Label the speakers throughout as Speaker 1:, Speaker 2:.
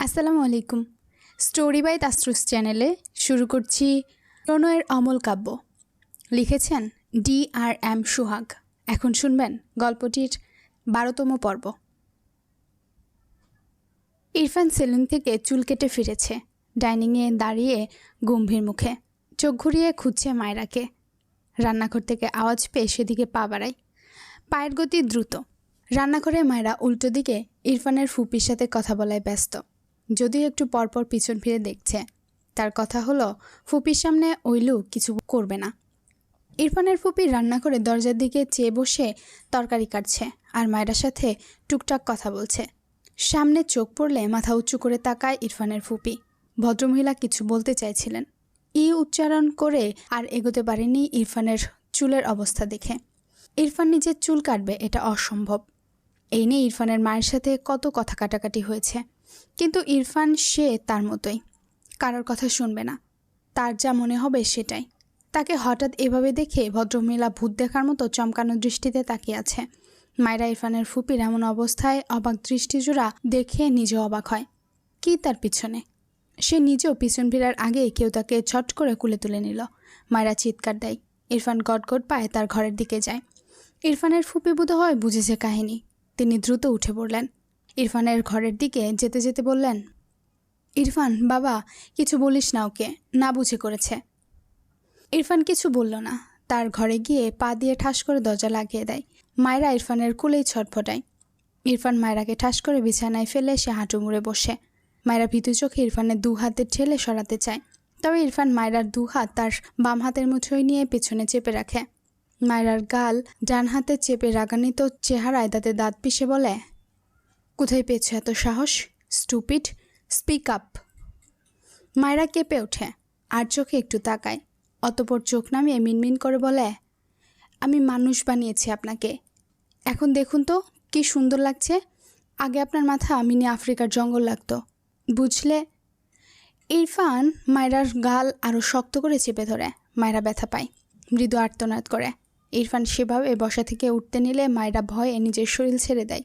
Speaker 1: আসসালামু আলাইকুম। Story by তাসরুস চ্যানেলে শুরু করছি প্রণয়ের অমল কাব্য। লিখেছেন ডি আর এম সুহাগ। এখন শুনবেন গল্পটির বারোতম পর্ব। ইরফান সেলুন থেকে চুল কেটে ফিরেছে। ডাইনিংয়ে দাঁড়িয়ে গম্ভীর মুখে। চোখ ঘুরিয়ে খুঁজছে মায়রাকে। রান্নাঘর থেকে আওয়াজ পেয়ে সেদিকে পা বাড়ায়। পায়ের গতি দ্রুত। রান্নাঘরে মায়েরা উল্টো দিকে ইরফানের ফুপির সাথে কথা বলায় ব্যস্ত। যদিও একটু পরপর পিছন ফিরে দেখছে। তার কথা হলো, ফুপির সামনে ওই কিছু করবে না। ইরফানের ফুপি রান্না করে দরজার দিকে চেয়ে বসে তরকারি কাটছে আর মায়েরার সাথে টুকটাক কথা বলছে। সামনে চোখ পড়লে মাথা উঁচু করে তাকায় ইরফানের ফুপি। ভদ্রমহিলা কিছু বলতে চাইছিলেন। ই উচ্চারণ করে আর এগোতে পারেনি ইরফানের চুলের অবস্থা দেখে। ইরফান নিজের চুল কাটবে এটা অসম্ভব। এই নিয়ে ইরফানের মায়ের সাথে কত কথা কাটাকাটি হয়েছে। কিন্তু ইরফান সে তার মতোই। কারোর কথা শুনবে না। তার যা মনে হবে সেটাই। তাকে হঠাৎ এভাবে দেখে ভদ্রমহিলা ভূত দেখার মতো চমকানো দৃষ্টিতে তাকিয়ে আছে। মায়েরা ইরফানের ফুপির এমন অবস্থায় অবাক দৃষ্টিজোড়া দেখে নিজেও অবাক হয়। কি তার পিছনে? সে নিজেও পিছন ফেরার আগে কেউ তাকে ছট করে কুলে তুলে নিল। মায়েরা চিৎকার দেয়। ইরফান গটগট পায়ে তার ঘরের দিকে যায়। ইরফানের ফুপি বোধ হয় বুঝেছে কাহিনী। তিনি দ্রুত উঠে পড়লেন। ইরফানের ঘরের দিকে যেতে যেতে বললেন, ইরফান, বাবা, কিছু বলিস না ওকে, না বুঝে করেছে। ইরফান কিছু বলল না। তার ঘরে গিয়ে পা দিয়ে ঠাস করে দরজা লাগিয়ে দেয়। মায়েরা ইরফানের কুলেই ছটফটায় ইরফান মায়েরাকে ঠাস করে বিছানায় ফেলে সে হাঁটু মুড়ে বসে। মায়েরা ভীতু চোখে ইরফানের দু হাতে ঠেলে সরাতে চায়। তবে ইরফান মায়েরার দু হাত তার বাম হাতের মুঠোয় নিয়ে পেছনে চেপে রাখে। মায়েরার গাল ডান হাতে চেপে রাগান্বিত চেহারায় তাতে দাঁত পিষে বলে কোথায় পেয়েছ এত সাহস? স্টুপিড স্পিক আপ মায়েরা কেঁপে ওঠে, আর চোখে একটু তাকায়। অতপর চোখ নামিয়ে মিনমিন করে বলে, আমি মানুষ বানিয়েছি আপনাকে। এখন দেখুন তো, কি সুন্দর লাগছে। আগে আপনার মাথা মিনি আফ্রিকার জঙ্গল লাগতো। বুঝলে? ইরফান মায়রার গাল আরও শক্ত করে চেপে ধরে। মায়েরা ব্যথা পায়। মৃদু আর্তনাদ করে। ইরফান সেভাবে বসা থেকে উঠতে নিলে মায়েরা ভয়ে নিজের শরীর ছেড়ে দেয়।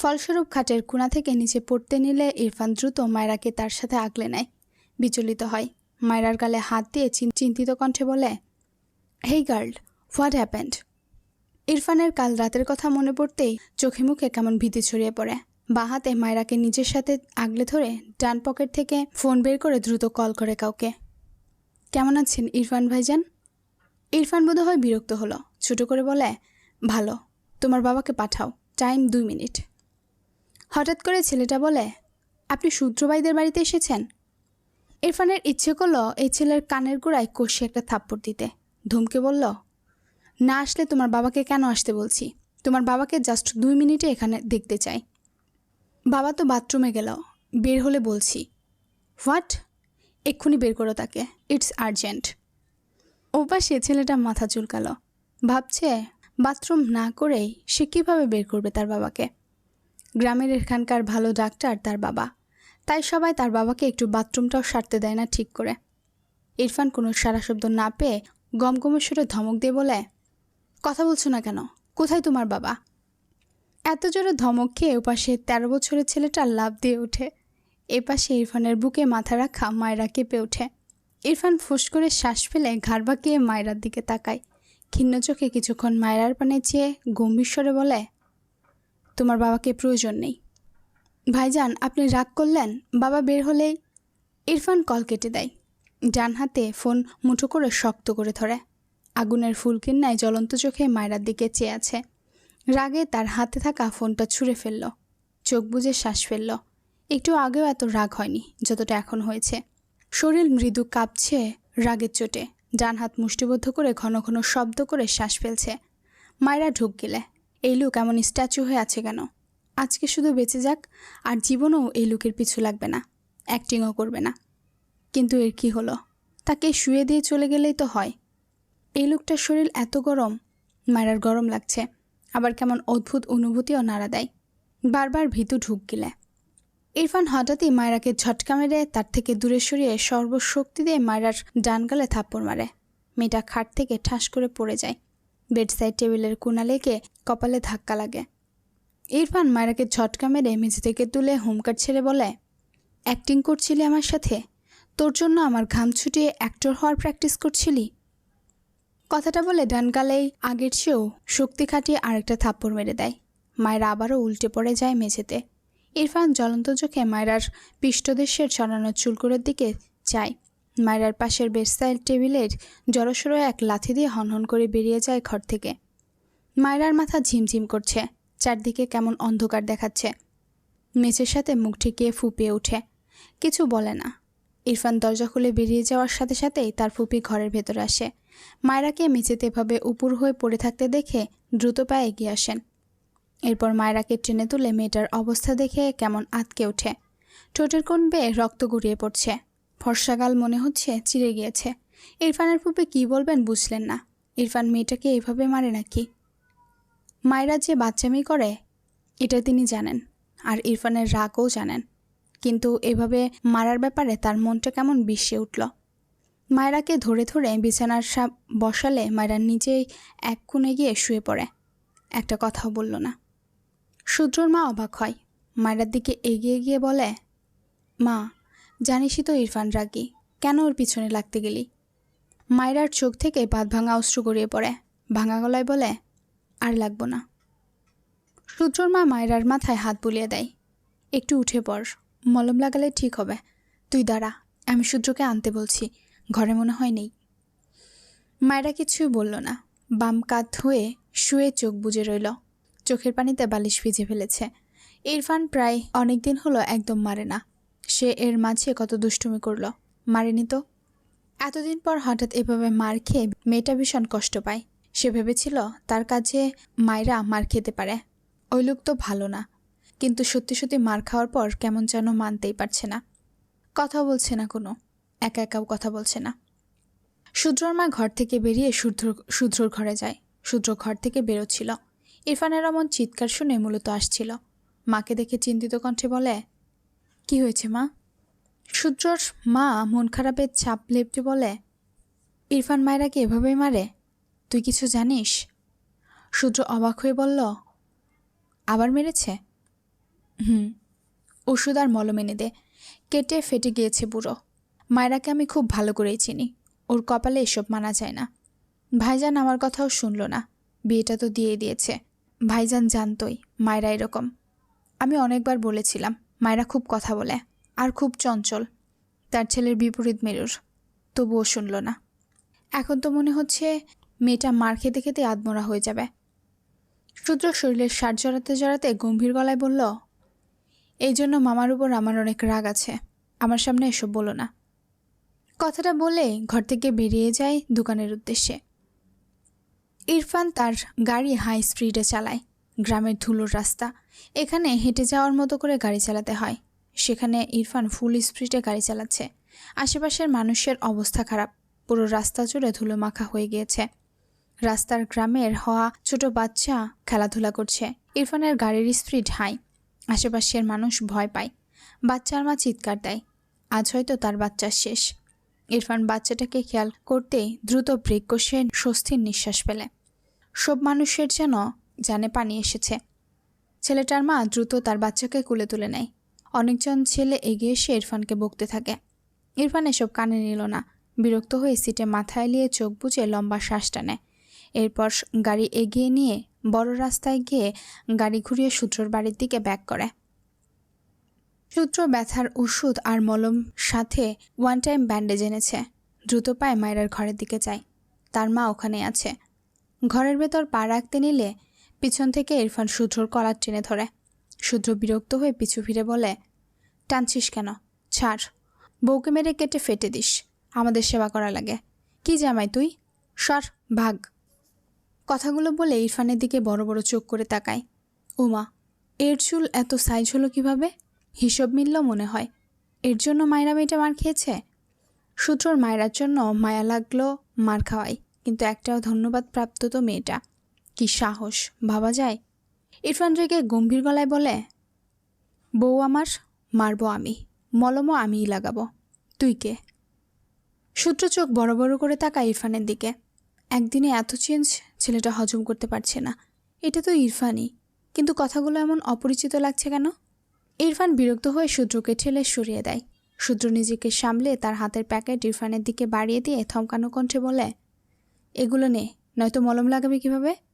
Speaker 1: ফলস্বরূপ খাটের কোণা থেকে নিচে পড়তে নিলে ইরফান দ্রুত মায়রাকে তার সাথে আগলে নেয়। বিচলিত হয়। মায়রার গালে হাত দিয়ে চিন্তিত কণ্ঠে বলে, হেই গার্ল, হোয়াট হ্যাপেন্ড? ইরফানের কাল রাতের কথা মনে পড়তেই চোখে মুখে কেমন ভীতি ছড়িয়ে পড়ে। বাঁ হাতে মায়রাকে নিজের সাথে আগলে ধরে ডান পকেট থেকে ফোন বের করে দ্রুত কল করে কাউকে। কেমন আছেন ইরফান ভাইজান? ইরফান বোধহয় বিরক্ত হলো। ছোট করে বলে, ভালো। তোমার বাবাকে পাঠাও। টাইম দুই মিনিট। হঠাৎ করে ছেলেটা বলে, আপনি সূত্রবাইদের বাড়িতে এসেছেন? ইরফানের ইচ্ছে করল এই ছেলের কানের গোড়ায় কষি একটা থাপ্পড় দিতে। ধমকে বলল, না আসলে তোমার বাবাকে কেন আসতে বলছি? তোমার বাবাকে জাস্ট দুই মিনিটে এখানে দেখতে চাই। বাবা তো বাথরুমে গেল, বের হলে বলছি, হোয়াট? এক্ষুনি বের করো তাকে, ইটস আর্জেন্ট। ওপাশে ছেলেটা মাথা চুলকালো, ভাবছে বাথরুম না করেই সে কীভাবে বের করবে তার বাবাকে। গ্রামের এখানকার ভালো ডাক্তার তার বাবা। তাই সবাই তার বাবাকে একটু বাথরুমটাও সারতে দেয় না ঠিক করে। ইরফান কোনো সারা শব্দ না পেয়ে গমগমের সুরে ধমক দিয়ে বলে, কথা বলছো না কেন? কোথায় তোমার বাবা? এত জোরে ধমক খেয়ে ওপাশে তেরো বছরের ছেলেটা লাভ দিয়ে ওঠে এপাশে ইরফানের বুকে মাথা রাখা মায়েরা কেঁপে ওঠে। ইরফান ফুস করে শ্বাস ফেলে ঘাড় বাঁকিয়ে মায়েরার দিকে তাকায়। ক্ষীণ চোখে কিছুক্ষণ মায়েরার পানে চেয়ে গম্ভীর স্বরে বলে তোমার বাবাকে প্রয়োজন নেই। ভাইজান, আপনি রাগ করলেন? বাবা বের হলেই ইরফান কল কেটে দেয়। ডান হাতে ফোন মুঠো করে শক্ত করে ধরে। আগুনের ফুলকিন্নায় জ্বলন্ত চোখে মায়েরার দিকে চেয়ে আছে। রাগে তার হাতে থাকা ফোনটা ছুঁড়ে ফেলল। চোখ বুজে শ্বাস ফেলল। একটু আগেও এত রাগ হয়নি, যতটা এখন হয়েছে। শরীর মৃদু কাঁপছে রাগের চোটে। ডান হাত মুষ্টিবদ্ধ করে ঘন ঘন শব্দ করে শ্বাস ফেলছে। মায়েরা ঢুক গেলে। এই লোক এমন স্ট্যাচু হয়ে আছে কেন? আজকে শুধু বেঁচে যাক, আর জীবনও এই লোকের পিছু লাগবে না, অ্যাক্টিংও করবে না। কিন্তু এর কি হলো? তাকে শুয়ে দিয়ে চলে গেলেই তো হয়। এই লোকটার শরীর এত গরম মায়েরার গরম লাগছে, আবার কেমন অদ্ভুত অনুভূতিও নাড়া দেয়। বারবার ভীতু ঢুক গেলে। ইরফান হঠাৎই মায়রাকে ঝটকা মেরে তার থেকে দূরে সরিয়ে সর্বশক্তি দিয়ে মায়রার ডান গালে থাপ্পড় মারে। মেয়েটা খাট থেকে ঠাস করে পড়ে যায়। বেডসাইড টেবিলের কোনা লেগে কপালে ধাক্কা লাগে। ইরফান মায়রাকে ঝটকা মেরে মেঝে থেকে তুলে হুমকার ছেড়ে বলে অ্যাক্টিং করছিলি আমার সাথে? তোর জন্য আমার ঘাম ছুটিয়ে অ্যাক্টর হওয়ার প্র্যাকটিস করছিলি? কথাটা বলে ডানকালেই আগের চেয়েও শক্তি খাটিয়ে আরেকটা থাপ্পড় মেরে দেয়। মায়েরা আবারও উল্টে পড়ে যায় মেঝেতে। ইরফান জ্বলন্ত চোখে মায়রার পৃষ্ঠদেশের ছড়ানো চুলকুরের দিকে চায়। মায়রার পাশের বেডসাইড টেবিলের জড়সড়ো এক লাথি দিয়ে হনহন করে বেরিয়ে যায় ঘর থেকে। মায়রার মাথা ঝিমঝিম করছে, চারদিকে কেমন অন্ধকার দেখাচ্ছে। মেঝের সাথে মুখ ঠেকিয়ে ফুপিয়ে ওঠে, কিছু বলে না। ইরফান দরজা খুলে বেরিয়ে যাওয়ার সাথে সাথেই তার ফুপি ঘরের ভেতরে আসে। মায়রাকে মেঝেতে এভাবে উপুর হয়ে পড়ে থাকতে দেখে দ্রুত পায়ে এগিয়ে আসেন। এরপর মায়রাকে ট্রেনে তুলে মেয়েটার অবস্থা দেখে কেমন আতকে ওঠে। ঠোঁটের কোণ বেয়ে রক্ত গড়িয়ে পড়ছে। ফর্সাগাল মনে হচ্ছে চিড়ে গিয়েছে। ইরফানের পূর্বে কি বলবেন বুঝলেন না। ইরফান মেয়েটাকে এভাবে মারে নাকি? মায়েরা যে বাচ্চামি করে, এটা তিনি জানেন, আর ইরফানের রাগও জানেন। কিন্তু এভাবে মারার ব্যাপারে তার মনটা কেমন বিষে উঠল। মায়রাকে ধরে ধরে বিছানার সাপ বসালে মায়রা নিজেই এক কোণে গিয়ে শুয়ে পড়ে। একটা কথাও বলল না। সূত্রর মা অবাক হয়। মায়েরার দিকে এগিয়ে গিয়ে বলে, মা জানিসই তো ইরফান রাগি, কেন ওর পিছনে লাগতে গেলি? মায়রার চোখ থেকে বাদ ভাঙা অস্ত্র গড়িয়ে পড়ে, ভাঙা গলায় বলে, আর লাগবো না। সূত্রর মা মায়েরার মাথায় হাত বুলিয়ে দেয়, একটু উঠে পড়, মলম লাগালে ঠিক হবে। তুই দাঁড়া, আমি সূত্রকে আনতে বলছি, ঘরে মনে হয় নেই। মায়েরা কিছুই বলল না, বাম কাত হয়ে শুয়ে চোখ বুজে রইল, চোখের পানিতে বালিশ ভিজে ফেলেছে। ইরফান প্রায় অনেক দিন হলো একদম মারে না সে এর মাঝে কত দুষ্টুমি করল। মারেনি তো? এতদিন পর হঠাৎ এভাবে মার খেয়ে মেয়েটা ভীষণ কষ্ট পায়। সে ভেবেছিল তার কাছে মায়েরা মার খেতে পারে। ওই লোক তো ভালো না। কিন্তু সত্যি সত্যি মার খাওয়ার পর কেমন যেন মানতেই পারছে না। কথা বলছে না কোনো। একা একাও কথা বলছে না। শূদ্রর মা ঘর থেকে বেরিয়ে শূদ্র শূদ্রর ঘরে যায়। শূদ্র ঘর থেকে বেরোচ্ছিল। ইরফানের এমন চিৎকার শুনে মূলত আসছিল। মাকে দেখে চিন্তিত কণ্ঠে বলে কি হয়েছে, মা? শূদ্রর মা মন খারাপের চাপ লেপটে বলে, ইরফান মায়েরাকে এভাবেই মারে? তুই কিছু জানিস? শূদ্র অবাক হয়ে বলল, আবার মেরেছে? হুম, ওষুধ আর মলম এনে দে। কেটে ফেটে গিয়েছে বুড়ো। মায়েরাকে আমি খুব ভালো করেই চিনি। ওর কপালে এসব মানা যায় না। ভাইজান আমার কথাও শুনল না। বিয়েটা তো দিয়ে দিয়েছে। ভাইজান জানতই মায়েরা এরকম। আমি অনেকবার বলেছিলাম মায়েরা খুব কথা বলে আর খুব চঞ্চল। তার ছেলের বিপরীত মেরুর। তবুও শুনল না। এখন তো মনে হচ্ছে মেয়েটা মার খেতে খেতে আদমরা হয়ে যাবে। শূদ্র শরীরের সার জড়াতে জড়াতে গম্ভীর গলায় বলল, এই জন্য মামার উপর আমার অনেক রাগ আছে। আমার সামনে এসব বলো না। কথাটা বলে ঘর থেকে বেরিয়ে যায় দোকানের উদ্দেশ্যে। ইরফান তার গাড়ি হাই স্পিডে চালায়। গ্রামের ধুলোর রাস্তা। এখানে হেঁটে যাওয়ার মতো করে গাড়ি চালাতে হয়। সেখানে ইরফান ফুল স্পিডে গাড়ি চালাচ্ছে। আশেপাশের মানুষের অবস্থা খারাপ। পুরো রাস্তা জুড়ে ধুলো মাখা হয়ে গিয়েছে। রাস্তার গ্রামের হওয়া ছোট বাচ্চা খেলাধুলা করছে। ইরফানের গাড়ির স্পিড হাই। আশেপাশের মানুষ ভয় পায়। বাচ্চার মা চিৎকার দেয়। আজ হয়তো তার বাচ্চার শেষ। ইরফান বাচ্চাটাকে খেয়াল করতেই দ্রুত ব্রেক কষে স্বস্তির নিঃশ্বাস পেলে সব মানুষের যেন জানে পানি এসেছে। ছেলেটার মা দ্রুত তার বাচ্চাকে কুলে তুলে নেয়। অনেকজন ছেলে এগিয়ে এসে ইরফানকে বকতে থাকে। ইরফান এসব কানে নিল না। বিরক্ত হয়ে সিটে মাথায় নিয়ে চোখ বুঝে লম্বা শ্বাস টানে। এরপর গাড়ি এগিয়ে নিয়ে বড় রাস্তায় গিয়ে গাড়ি ঘুরিয়ে সূত্রর বাড়ির দিকে ব্যাক করে। সূত্র ব্যথার ওষুধ আর মলম সাথে ওয়ান টাইম ব্যান্ডেজ এনেছে। দ্রুত পায়ে মায়েরার ঘরের দিকে যায়। তার মা ওখানে আছে। ঘরের ভেতর পা রাখতে নিলে পিছন থেকে ইরফান সূত্রর কলার টেনে ধরে। সূত্র বিরক্ত হয়ে পিছু ফিরে বলে, টানছিস কেন? ছাড়। বউকে মেরে কেটে ফেটে দিস। আমাদের সেবা করা লাগে। কি জামাই তুই? সর, ভাগ। কথাগুলো বলে ইরফানের দিকে বড় বড় চোখ করে তাকায়। উমা এর চুল এত সাইজ হলো কীভাবে? হিসব মিলল মনে হয়। এর জন্য মায়েরা মেয়েটা মার খেয়েছে? সূত্রর মায়েরার জন্য মায়া লাগল মার খাওয়াই কিন্তু একটাও ধন্যবাদ প্রাপ্ত তো মেয়েটা। কি সাহস, ভাবা যায়? ইরফান রেগে গম্ভীর গলায় বলে, বউ আমার, মারবো আমি, মলমও আমিই লাগাবো। তুই কে? সূত্র চোখ বড় বড় করে তাকা ইরফানের দিকে। একদিনে এত চেঞ্জ ছেলেটা হজম করতে পারছে না। এটা তো ইরফানই। কিন্তু কথাগুলো এমন অপরিচিত লাগছে কেন? ইরফান বিরক্ত হয়ে সূর্যকে ঠেলে সরিয়ে দেয়। সূর্য নিজেকে সামলে তার হাতের প্যাকেট ইরফানের দিকে বাড়িয়ে দিয়ে থমকানো কণ্ঠে বলে, এগুলো নে, নয়তো মলম লাগাবে কীভাবে?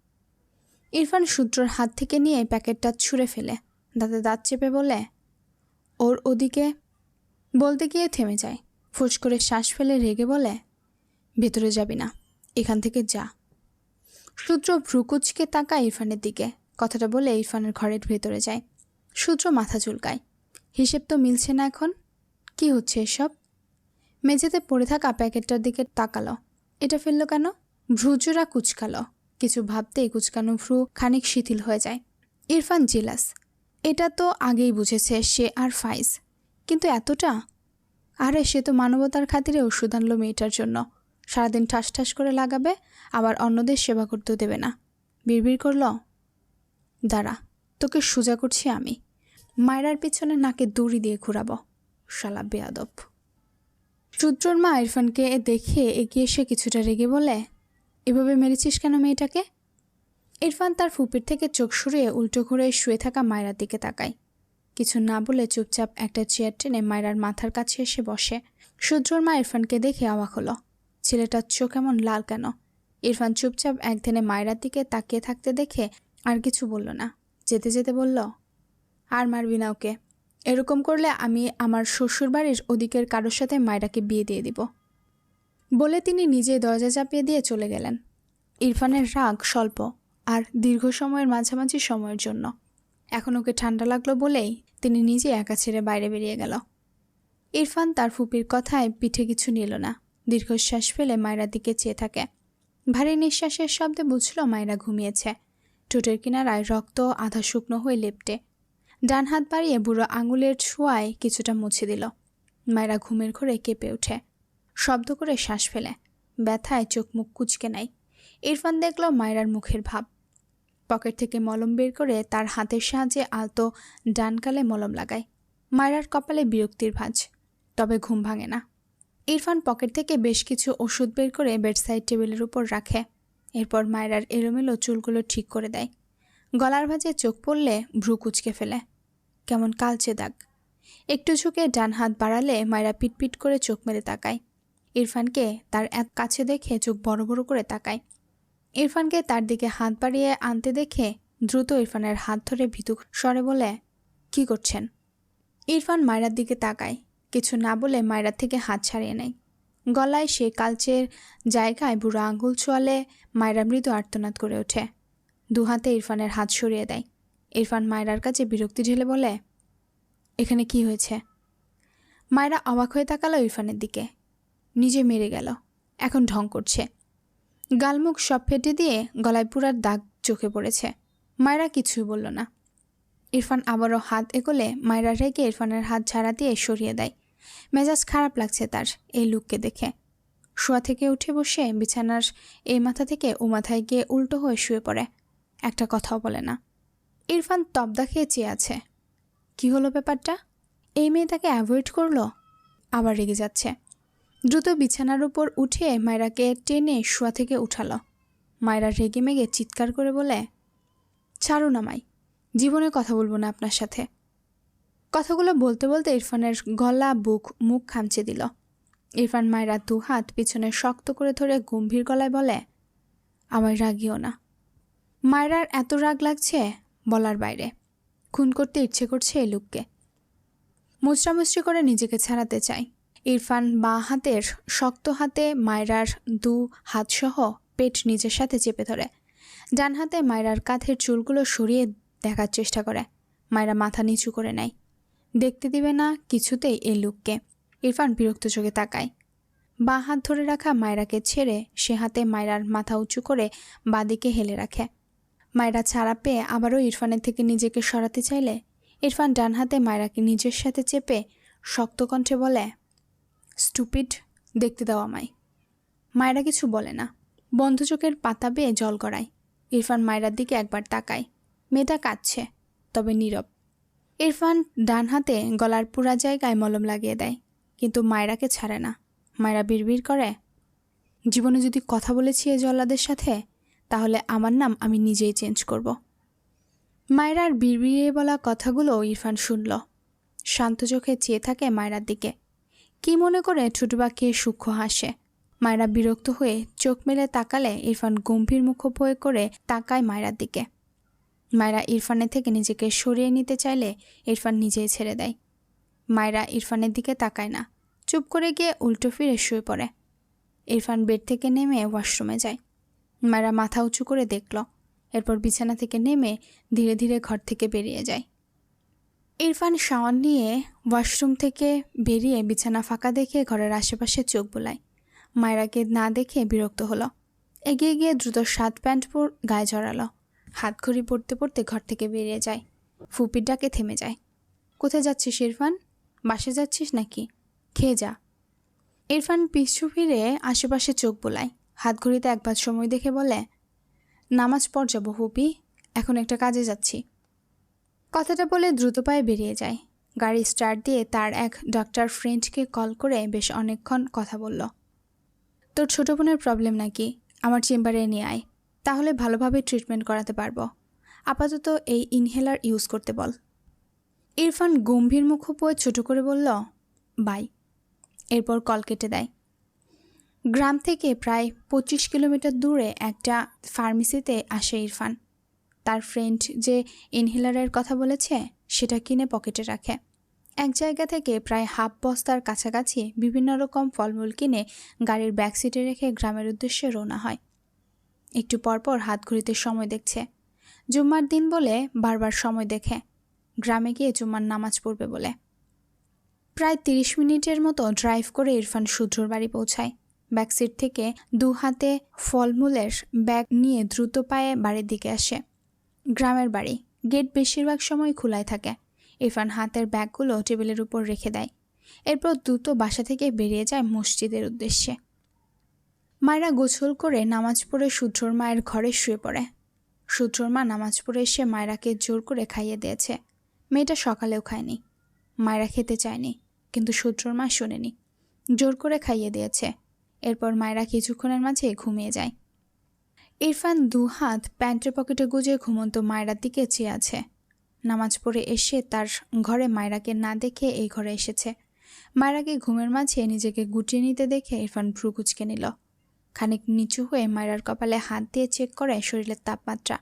Speaker 1: ইরফান সূত্রর হাত থেকে নিয়ে প্যাকেটটা ছুঁড়ে ফেলে। দাঁতে দাঁত চেপে বলে, ওর ওদিকে, বলতে গিয়ে থেমে যায়। ফুস করে শ্বাস ফেলে রেগে বলে, ভেতরে যাবি না, এখান থেকে যা। সূত্র ভ্রুকুচকে তাকায় ইরফানের দিকে। কথাটা বলে ইরফানের ঘরের ভেতরে যায়। সূত্র মাথা চুলকায়। হিসেব তো মিলছে না এখন। কি হচ্ছে এসব? মেঝেতে পড়ে থাকা প্যাকেটটার দিকে তাকালো। এটা ফেলল কেন? ভ্রুজোড়া কুচকালো। কিছু ভাবতেই কুচকানো ভ্রু খানিক শিথিল হয়ে যায়। ইরফান জিলাস, এটা তো আগেই বুঝেছে সে আর ফাইজ, কিন্তু এতটা? আরে, সে তো মানবতার খাতিরে ওষুধ আনলো মেয়েটার জন্য। সারাদিন ঠাস ঠাস করে লাগাবে, আবার অন্যদের সেবা করতেও দেবে না। বিড়বিড় করল, দাঁড়া, তোকে সোজা করছি আমি। মায়রার পিছনে নাকে দড়ি দিয়ে ঘুরাবো, শালা বেয়াদব। রুদ্রর মা ইরফানকে দেখে এগিয়ে এসে কিছুটা রেগে বলে এভাবে মেরেছিস কেন মেয়েটাকে? ইরফান তার ফুপির থেকে চোখ সরিয়ে উল্টো ঘুরে শুয়ে থাকা মায়রার দিকে তাকায়। কিছু না বলে চুপচাপ একটা চেয়ার টেনে মায়রার মাথার কাছে এসে বসে। সূর্যর মা ইরফানকে দেখে অবাক হলো। ছেলেটার চোখ এমন লাল কেন? ইরফান চুপচাপ একদিনে মায়রার দিকে তাকিয়ে থাকতে দেখে আর কিছু বলল না। যেতে যেতে বলল, আর মারবি না ওকে। এরকম করলে আমি আমার শ্বশুর বাড়ির ওদিকের কারোর সাথে মায়রাকে বিয়ে দিয়ে দিব। বলে তিনি নিজে দরজা চাপিয়ে দিয়ে চলে গেলেন। ইরফানের রাগ স্বল্প আর দীর্ঘ সময়ের মাঝামাঝি সময়ের জন্য। এখন ওকে ঠান্ডা লাগল বলেই তিনি নিজে একা ছেড়ে বাইরে বেরিয়ে গেল। ইরফান তার ফুপির কথায় পিঠে কিছু নিল না। দীর্ঘশ্বাস ফেলে মায়েরার দিকে চেয়ে থাকে। ভারী নিঃশ্বাসের শব্দে বুঝল মায়েরা ঘুমিয়েছে। ঠোঁটের কিনারায় রক্ত, আধা শুকনো হয়ে লেপটে। ডান হাত বাড়িয়ে বুড়ো আঙুলের ছোঁয়ায় কিছুটা মুছে দিল। মায়েরা ঘুমের ঘরে কেঁপে ওঠে। শব্দ করে শ্বাস ফেলে। ব্যথায় চোখ মুখ কুচকে নেয়। ইরফান দেখল মায়রার মুখের ভাব। পকেট থেকে মলম বের করে তার হাতের সাহায্যে আলতো ডানকালে মলম লাগায়। মায়রার কপালে বিরক্তির ভাঁজ, তবে ঘুম ভাঙে না। ইরফান পকেট থেকে বেশ কিছু ওষুধ বের করে বেডসাইড টেবিলের উপর রাখে। এরপর মায়রার এলোমেলো চুলগুলো ঠিক করে দেয়। গলার ভাঁজে চোখ পড়লে ভ্রু কুচকে ফেলে। কেমন কালচে দাগ। একটু ঝুঁকে ডান হাত বাড়ালে মায়েরা পিটপিট করে চোখ মেলে তাকায়। ইরফানকে তার এক কাছে দেখে চোখ বড় বড় করে তাকায়। ইরফানকে তার দিকে হাত বাড়িয়ে আনতে দেখে দ্রুত ইরফানের হাত ধরে ভীতু স্বরে বলে, কি করছেন? ইরফান মায়রার দিকে তাকায়। কিছু না বলে মায়রার থেকে হাত ছাড়িয়ে নেয়। গলায় সে কালচের জায়গায় বুড়ো আঙ্গুল ছোয়ালে মায়রা মৃদু আর্তনাদ করে ওঠে। দু হাতে ইরফানের হাত সরিয়ে দেয়। ইরফান মায়রার কাছে বিরক্তি ঢেলে বলে, এখানে কি হয়েছে? মায়রা অবাক হয়ে তাকালো ইরফানের দিকে। নিজে মেরে গেল। এখন ঢং করছে। গালমুখ সব ফেটে দিয়ে গলায় পুরার দাগ চোখে পড়েছে। মায়রা কিছুই বলল না। ইরফান আবারও হাত এগোলে মায়রা রেগে ইরফানের হাত ছাড়া দিয়ে সরিয়ে দেয়। মেজাজ খারাপ লাগছে তার এই লুককে দেখে। শোয়া থেকে উঠে বসে বিছানার এই মাথা থেকে ও মাথায় গিয়ে উল্টো হয়ে শুয়ে পড়ে। একটা কথাও বলে না। ইরফান তবদা খেয়ে চেয়ে আছে। কি হলো ব্যাপারটা? এই মেয়ে তাকে অ্যাভয়েড করল? আবার রেগে যাচ্ছে। দ্রুত বিছানার উপর উঠে মায়রাকে টেনে শোয়া থেকে উঠালো। মায়রা রেগে মেগে চিৎকার করে বলে, ছাড়ো না মাই, জীবনে কথা বলব না আপনার সাথে। কথাগুলো বলতে বলতে ইরফানের গলা, বুক, মুখ খামচে দিল। ইরফান মায়েরা দু হাত পিছনে শক্ত করে ধরে গম্ভীর গলায় বলে, আমায় রাগিও না। মায়রার এত রাগ লাগছে বলার বাইরে। খুন করতে ইচ্ছে করছে এই লোককে। মুচড়ামুচড়ি করে নিজেকে ছাড়াতে চায় ইরফান বাঁ হাতের শক্ত হাতে মায়রার দু হাতসহ পেট নিজের সাথে চেপে ধরে। ডান হাতে মায়রার কাঁধের চুলগুলো সরিয়ে দেখার চেষ্টা করে। মায়রা মাথা নিচু করে নেয়। দেখতে দিবে না কিছুতেই এই লুককে। ইরফান বিরক্ত চোখে তাকায়। বাঁ হাত ধরে রাখা মায়রাকে ছেড়ে সে হাতে মায়রার মাথা উঁচু করে বাদিকে হেলে রাখে। মায়রা ছাড়া পেয়ে আবারও ইরফানের থেকে নিজেকে সরাতে চাইলে, ইরফান ডান হাতে মায়রাকে নিজের সাথে চেপে শক্ত কণ্ঠে বলে স্টুপিড দেখতে দাও আমায়। মায়রা কিছু বলে না। বন্ধ চোখের পাতা বেয়ে জল গড়ায়। ইরফান মায়রার দিকে একবার তাকায়। মেয়েটা কাঁদছে, তবে নীরব। ইরফান ডান হাতে গলার পুরা জায়গায় মলম লাগিয়ে দেয়, কিন্তু মায়রাকে ছাড়ে না। মায়রা বিড়বিড় করে, জীবনে যদি কথা বলেছি এ জল্লাদের সাথে, তাহলে আমার নাম আমি নিজেই চেঞ্জ করব। মায়রার বিড়বিড়িয়ে বলা কথাগুলো ইরফান শুনল। শান্ত চোখে চেয়ে থাকে মায়রার দিকে। কি মনে করে ঠুটুবাকে সূক্ষ্ম হাসে? মায়রা বিরক্ত হয়ে চোখ মেলে তাকালে ইরফান গম্ভীর মুখোপয় করে তাকায় মায়রার দিকে। মায়রা ইরফানের থেকে নিজেকে সরিয়ে নিতে চাইলে ইরফান নিজেই ছেড়ে দেয়। মায়রা ইরফানের দিকে তাকায় না, চুপ করে গিয়ে উল্টো ফিরে শুয়ে পড়ে। ইরফান বেড থেকে নেমে ওয়াশরুমে যায়। মায়রা মাথা উঁচু করে দেখল, এরপর বিছানা থেকে নেমে ধীরে ধীরে ঘর থেকে বেরিয়ে যায়। ইরফান শাওয়ার নিয়ে ওয়াশরুম থেকে বেরিয়ে বিছানা ফাঁকা দেখে ঘরের আশেপাশে চোখ বোলায়। মায়রাকে না দেখে বিরক্ত হলো। এগিয়ে গিয়ে দ্রুত সাত প্যান্ট পর গায়ে জড়ালো। হাত ঘড়ি পড়তে পড়তে ঘর থেকে বেরিয়ে যায়। ফুপির ডাকে থেমে যায়। কোথায় যাচ্ছিস ইরফান? বাসে যাচ্ছিস নাকি? খেয়ে যা। ইরফান পিছু ফিরে আশেপাশে চোখ বোলায়। হাত ঘড়িতে একবার সময় দেখে বলে, নামাজ পড় যাব হুপি এখন একটা কাজে যাচ্ছি। কথাটা বলে দ্রুত পায়ে বেরিয়ে যায়। গাড়ি স্টার্ট দিয়ে তার এক ডক্টর ফ্রেন্ডকে কল করে বেশ অনেকক্ষণ কথা বলল। তোর ছোটো বোনের প্রবলেম নাকি? আমার চেম্বারে নিয়ে আয়। তাহলে ভালোভাবে ট্রিটমেন্ট করাতে পারব। আপাতত এই ইনহেলার ইউজ করতে বল। ইরফান গম্ভীর মুখোপয়ে ছোট করে বলল, বাই। এরপর কল কেটে দেয়। গ্রাম থেকে প্রায় পঁচিশ কিলোমিটার দূরে একটা ফার্মেসিতে আসে ইরফান। তার ফ্রেন্ড যে ইনহেলারের কথা বলেছে, সেটা কিনে পকেটে রাখে। এক জায়গা থেকে প্রায় হাফ বস্তার কাছাকাছি বিভিন্ন রকম ফলমূল কিনে গাড়ির ব্যাক সিটে রেখে গ্রামের উদ্দেশ্যে রওনা হয়। একটু পরপর হাত ঘড়িতে সময় দেখছে। জুম্মার দিন বলে বারবার সময় দেখে। গ্রামে গিয়ে জুম্মার নামাজ পড়বে বলে। প্রায় তিরিশ মিনিটের মতো ড্রাইভ করে ইরফান সূর্যর বাড়ি পৌঁছায়। ব্যাকসিট থেকে দু হাতে ফলমূলের ব্যাগ নিয়ে দ্রুত পায়ে বাড়ির দিকে আসে। গ্রামের বাড়ি। গেট বেশিরভাগ সময় খোলাই থাকে। ইরফান হাতের ব্যাগগুলো টেবিলের উপর রেখে দেয়। এরপর দ্রুত বাসা থেকে বেরিয়ে যায় মসজিদের উদ্দেশ্যে। মায়েরা গোছল করে নামাজ পড়ে সূর্যর মায়ের ঘরে শুয়ে পড়ে। সূর্যর মা নামাজ পড়ে এসে মায়েরাকে জোর করে খাইয়ে দিয়েছে। মেয়েটা সকালেও খায়নি। মায়েরা খেতে চায়নি, কিন্তু সূর্যর মা শোনেনি। জোর করে খাইয়ে দিয়েছে। এরপর মায়েরা কিছুক্ষণের মাঝে ঘুমিয়ে যায়। ইরফান দুহাত প্যান্টের পকেটে গুজে ঘুমন্ত মায়রার দিকে চেয়ে আছে। নামাজ পড়ে এসে তার ঘরে মায়রাকে না দেখে এই ঘরে এসেছে। মায়রাকে ঘুমের মাঝে নিজেকে গুটিয়ে নিতে দেখে ইরফান ভ্রু কুচকে নিল। খানিক নিচু হয়ে মায়রার কপালে হাত দিয়ে চেক করে শরীরের তাপমাত্রা।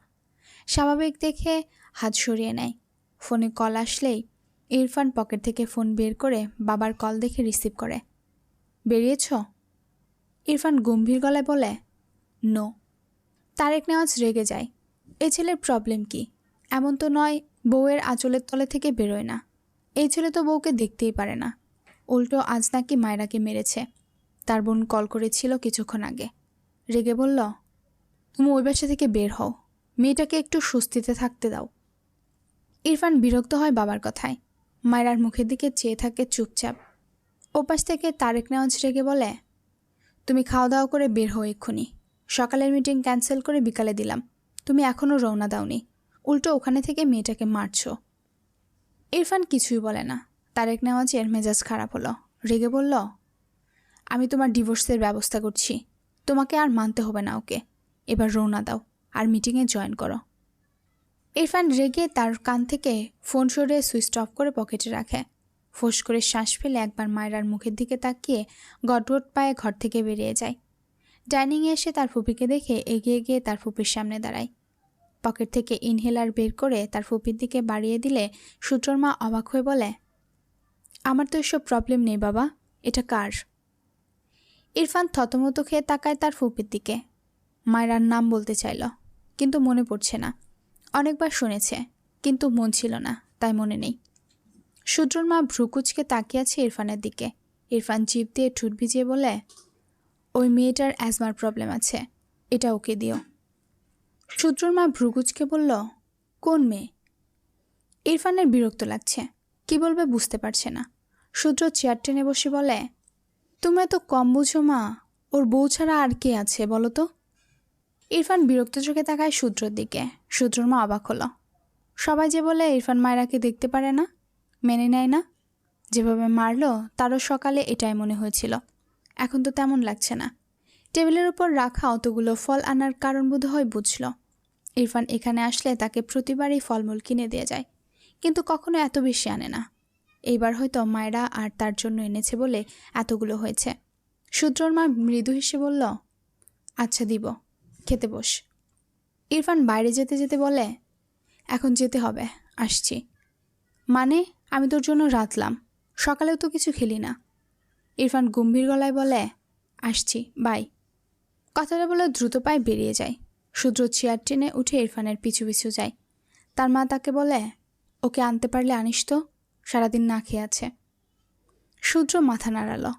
Speaker 1: স্বাভাবিক দেখে হাত সরিয়ে নেয়। ফোনে কল আসলেই ইরফান পকেট থেকে ফোন বের করে বাবার কল দেখে রিসিভ করে। বেরিয়েছ? ইরফান গম্ভীর গলায় বলে, নো। তারেক নেওয়াজ রেগে যায়। এই ছেলের প্রবলেম কি? এমন তো নয়, বউয়ের আঁচলের তলে থেকে বেরোয় না। এই ছেলে তো বউকে দেখতেই পারে না। উল্টো আজ নাকি মায়রাকে মেরেছে। তার বোন কল করেছিল কিছুক্ষণ আগে। রেগে বলল, তুমি ওই বাসা থেকে বের হও। মেয়েটাকে একটু স্বস্তিতে থাকতে দাও। ইরফান বিরক্ত হয় বাবার কথায়। মায়রার মুখের দিকে চেয়ে থাকে চুপচাপ। ওপাশ থেকে তারেক নেওয়াজ রেগে বলে, তুমি খাওয়া দাওয়া করে বের হও এক্ষুনি। সকালের মিটিং ক্যান্সেল করে বিকালে দিলাম। তুমি এখনও রওনা দাওনি। উল্টো ওখানে থেকে মেয়েটাকে মারছো। ইরফান কিছুই বলে না। তারেক নেওয়াজের মেজাজ খারাপ হলো। রেগে বলল, আমি তোমার ডিভোর্সের ব্যবস্থা করছি। তোমাকে আর মানতে হবে না ওকে। এবার রওনা দাও আর মিটিংয়ে জয়েন করো। ইরফান রেগে তার কান থেকে ফোন সরিয়ে সুইচ অফ করে পকেটে রাখে। ফোঁস করে শ্বাস ফেলে একবার মায়রার মুখের দিকে তাকিয়ে গটগট পায়ে ঘর থেকে বেরিয়ে যায়। ডাইনিংয়ে এসে তার ফুপিকে দেখে এগিয়ে গিয়ে তার ফুপির সামনে দাঁড়ায়। পকেট থেকে ইনহেলার বের করে তার ফুপির দিকে বাড়িয়ে দিলে সূত্রর মা অবাক হয়ে বলে, আমার তো এসব প্রবলেম নেই বাবা, এটা কার? ইরফান থতমতো খেয়ে তাকায় তার ফুপির দিকে। মায়রার নাম বলতে চাইল, কিন্তু মনে পড়ছে না। অনেকবার শুনেছে, কিন্তু মন ছিল না, তাই মনে নেই। সূত্রর মা ভ্রুকুচকে তাকিয়ে আছে ইরফানের দিকে। ইরফান জিভ দিয়ে ঠুট ভিজিয়ে বলে ওই মেয়েটার অ্যাজমার প্রবলেম আছে, এটা ওকে দিও। সূত্রর মা ভ্রুকুচকে বলল, কোন মেয়ে? ইরফানের বিরক্ত লাগছে, কি বলবে বুঝতে পারছে না। সূত্র চেয়ার টেনে বসে বলে তুমি এত কম বুঝো মা, ওর বউ ছাড়া আর কে আছে বলো তো? ইরফান বিরক্ত চোখে তাকায় সূত্রর দিকে। সূত্রর মা অবাক হলো। সবাই যে বলে ইরফান মায়রাকে দেখতে পারে না, মেনে নেয় না, যেভাবে মারলো, তারও সকালে এটাই মনে হয়েছিল। এখন তো তেমন লাগছে না। টেবিলের উপর রাখা অতগুলো ফল আনার কারণ বোধ হয় বুঝল। ইরফান এখানে আসলে তাকে প্রতিবারই ফলমূল কিনে দিয়ে যায়, কিন্তু কখনো এত বেশি আনে না। এইবার হয়তো মায়েরা আর তার জন্য এনেছে বলে এতগুলো হয়েছে। সূত্রর মা মৃদু হেসে বলল আচ্ছা দিব, খেতে বস। ইরফান বাইরে যেতে যেতে বলে, এখন যেতে হবে, আসছি। মানে? আমি তোর জন্য রাতলাম সকালেও তো কিছু খেলি না। ইরফান গম্ভীর গলায় বলে, আসছি, বাই। কথাটা বলে দ্রুত পায়ে বেরিয়ে যায়। সূত্র চেয়ার টেনে উঠে ইরফানের পিছু পিছু যায়। তার মা তাকে বলে, ওকে আনতে পারলে আনিস তো, সারাদিন না খেয়ে আছে। সূত্র মাথা নাড়ালো।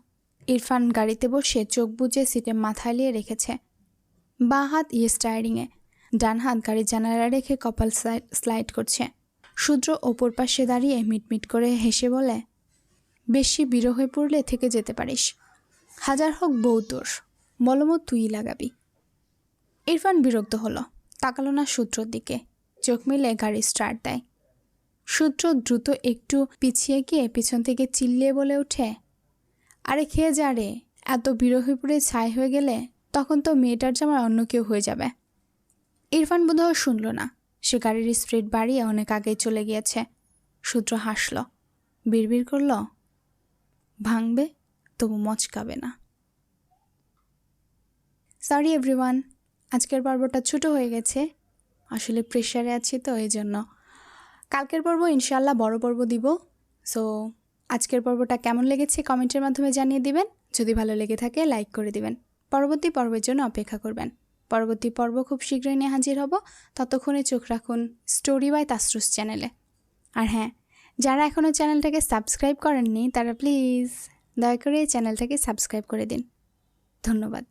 Speaker 1: ইরফান গাড়িতে বসে চোখ বুজে সিটে মাথা এলিয়ে রেখেছে। বা হাত ইয়ে স্টায়ারিংয়ে, ডান হাত গাড়ির জানালা রেখে কপাল স্লাইড- করছে। সূত্র ওপর পাশে দাঁড়িয়ে মিটমিট করে হেসে বলে বেশি বিরহ হয়ে পড়লে থেকে যেতে পারিস। হাজার হোক বউ তোর মলমও তুই লাগাবি। ইরফান বিরক্ত হলো, তাকালো না সূত্রর দিকে। চোখ মেলে গাড়ি স্টার্ট দেয়। সূত্র দ্রুত একটু পিছিয়ে গিয়ে পিছন থেকে চিল্লিয়ে বলে ওঠে, আরে খেয়ে যা রে, এত বিরহী পুরে ছাই হয়ে গেলে তখন তো মেয়েটার জামার অন্য কেউ হয়ে যাবে ইরফান বোধহয় শুনল না, সে গাড়ির স্পিড বাড়িয়ে অনেক আগেই চলে গিয়েছে। সূত্র হাসল, বিড়বিড় করল ভাঙবে, তবু মচকাবে না। সরি এভরিওয়ান আজকের পর্বটা ছোট হয়ে গেছে। আসলে প্রেশারে আছি তো এই জন্য কালকের পর্ব ইনশাল্লাহ বড় পর্ব দিব। সো আজকের পর্বটা কেমন লেগেছে কমেন্টের মাধ্যমে জানিয়ে দিবেন। যদি ভালো লেগে থাকে লাইক করে দিবেন। পরবর্তী পর্বের জন্য অপেক্ষা করবেন। পরবর্তী পর্ব খুব শীঘ্রই নিয়ে হাজির হব। ততক্ষণে চোখ রাখুন স্টোরি বাই তাসরুস চ্যানেলে আর হ্যাঁ যারা এখনও চ্যানেলটাকে সাবস্ক্রাইব করেননি তারা প্লিজ দয়া করে চ্যানেলটাকে সাবস্ক্রাইব করে দিন। ধন্যবাদ।